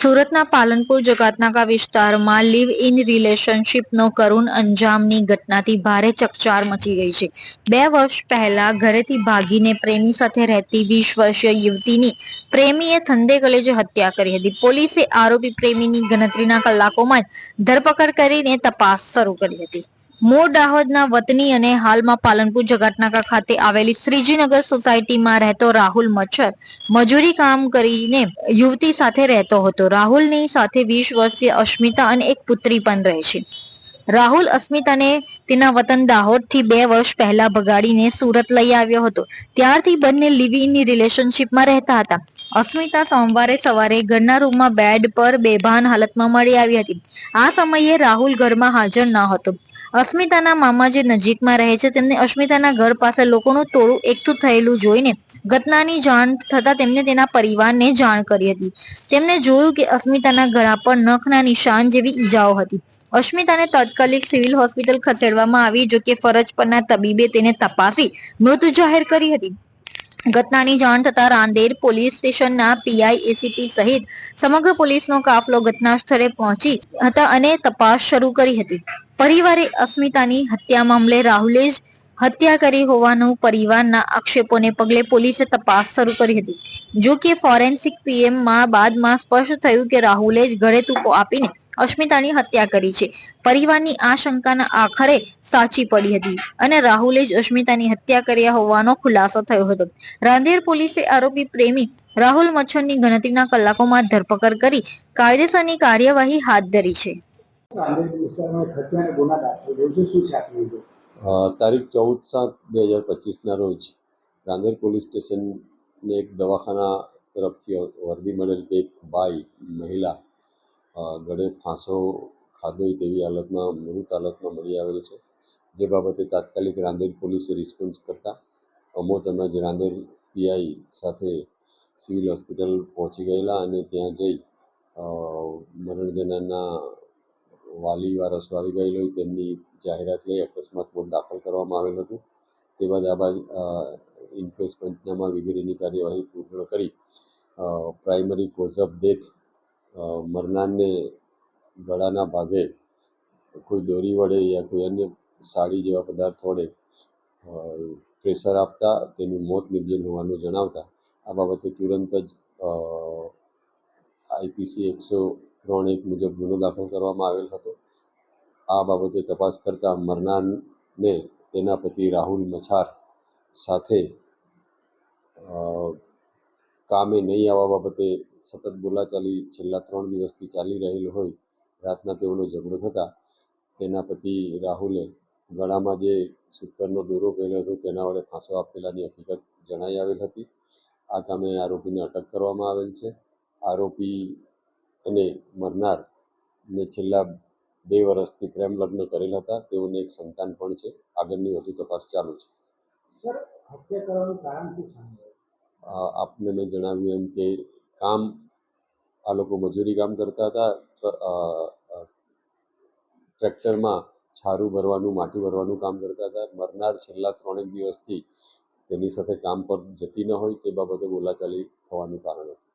સુરતના પાલનપુર જગાતનાકા વિસ્તારમાં live in રિલેશનશીપનો કરુણ અંજામની ઘટનાથી ભારે ચકચાર મચી ગઈ છે. બે વર્ષ પહેલા ઘરેથી ભાગીને પ્રેમી સાથે રહેતી વીસ વર્ષીય યુવતીની પ્રેમીએ થંદે કલેજે હત્યા કરી હતી. પોલીસે આરોપી પ્રેમીની ગણતરીના કલાકોમાં જ ધરપકડ કરીને તપાસ શરૂ કરી હતી. મૂળ દાહોદના વતની અને હાલમાં પાલનપુર જગાટનાકા ખાતે આવેલી શ્રીજીનગર સોસાયટીમાં રહેતો રાહુલ મચ્છર મજૂરી કામ કરીને યુવતી સાથે રહેતો હતો. રાહુલની સાથે વીસ વર્ષીય અસ્મિતા અને એક પુત્રી પણ રહે છે. રાહુલ અસ્મિતાને તેના વતન દાહોદથી બે વર્ષ પહેલા ભગાડીને સુરત લઈ આવ્યો હતો. ત્યારથી બંને લિવ રિલેશનશીપમાં રહેતા હતા. અસ્મિતા સોમવારે સવારે ઘરના રૂમમાં બેડ પર બેભાન હાલતમાં મળી આવી હતી. આ સમયે રાહુલ ઘરમાં હાજર ન હતો. અસ્મિતાના મામા જે નજીકમાં રહે છે, તેમને અસ્મિતાના ઘર પાસે લોકોનું ટોળું એકઠું થયેલું જોઈને ઘટનાની જાણ થતા તેમને તેના પરિવારને જાણ કરી હતી. તેમને જોયું કે અસ્મિતાના ગળા પર નખના નિશાન જેવી ઈજાઓ હતી. અસ્મિતાને તાત્કાલિક સિવિલ હોસ્પિટલ ખસેડવામાં આવી જો કે ફરજ પરના તબીબે તેને તપાસી મૃત જાહેર કરી હતી. ઘટનાની જાણ થતા રાંદેર પોલીસ સ્ટેશનના પીઆઈ એસીપી સહિત સમગ્ર પોલીસનો કાફલો ઘટના સ્થળે પહોંચી હતા અને તપાસ શરૂ કરી હતી. પરિવારે અસ્મિતાની હત્યા મામલે રાહુલે જ હત્યા કરી હોવાનું પરિવારના આક્ષેપોને પગલે પોલીસે તપાસ શરૂ કરી હતી. જો કે ફોરેન્સિક પીએમમાં બાદમાં સ્પષ્ટ થયું કે રાહુલે જ ઘરે તૂપો આપીને અસ્મિતાની હત્યા કરી છે. પરિવારની આ શંકાના આખરે સાચી પડી હતી અને રાહુલે જ અસ્મિતાની હત્યા કર્યા હોવાનો ખુલાસો થયો હતો. રાંદેર પોલીસે આરોપી પ્રેમી રાહુલ મચ્છરની ગણતરીના કલાકોમાં ધરપકડ કરી કાયદેસરની કાર્યવાહી હાથ ધરી છે. તારીખ ચૌદ સાત બે હજાર પચીસના રોજ રાંદેર પોલીસ સ્ટેશનને એક દવાખાના તરફથી વર્દી મળેલ કે એક બાઈ મહિલા ગળે ફાંસો ખાધો હોય તેવી હાલતમાં મૃત હાલતમાં મળી આવેલ છે. જે બાબતે તાત્કાલિક રાંદેર પોલીસે રિસ્પોન્સ કરતા અમો તેમજ રાંદેર પીઆઈ સાથે સિવિલ હોસ્પિટલ પહોંચી ગયેલા અને ત્યાં જઈ મરણ વાલી વારસો આવી ગયેલો હોય તેમની જાહેરાત લઈ અકસ્માત મોત દાખલ કરવામાં આવેલ હતું. તે બાદ આ બાદ ઇન્ક્વેસ્ટ પંચનામા વગેરેની કાર્યવાહી પૂર્ણ કરી પ્રાઇમરી કોઝ ઓફ ડેથ મરનારને ગળાના ભાગે કોઈ દોરી વડે યા કોઈ અન્ય સાડી જેવા પદાર્થ વડે પ્રેશર આપતા, તેનું મોત નિપજેલ હોવાનું જણાવતા, આ બાબતે તુરંત જ આઈપીસી એકસો ત્રણ એક મુજબ ગુનો દાખલ કરવામાં આવેલ હતો. આ બાબતે તપાસ કરતાં મરનારને તેના પતિ રાહુલ મછાર સાથે કામે નહીં આવવા બાબતે સતત બોલાચાલી છેલ્લા ત્રણ દિવસથી ચાલી રહેલ હોય રાતના તેઓનો ઝઘડો થતાં તેના પતિ રાહુલે ગળામાં જે સૂતરનો દોરો પહેર્યો હતો તેના વડે ફાંસો આપેલાની હકીકત જણાઈ આવેલ હતી. આ કામે આરોપીને અટક કરવામાં આવેલ છે. આરોપી અને મરનાર ને છેલ્લા બે વર્ષથી પ્રેમ લગ્ન કરેલ હતા. તેઓને એક સંતાન પણ છે. આગળની વધુ તપાસ ચાલુ છે. સર હત્યા કરવાનું કારણ શું આપને મેં જણાવ્યું એમ કે કામ આ લોકો મજૂરી કામ કરતા હતા ટ્રેક્ટરમાં છારું ભરવાનું, માટી ભરવાનું કામ કરતા હતા. મરનાર છેલ્લા ત્રણેક દિવસથી તેની સાથે કામ પર જતી ન હોય તે બાબતે બોલાચાલી થવાનું કારણ હતું.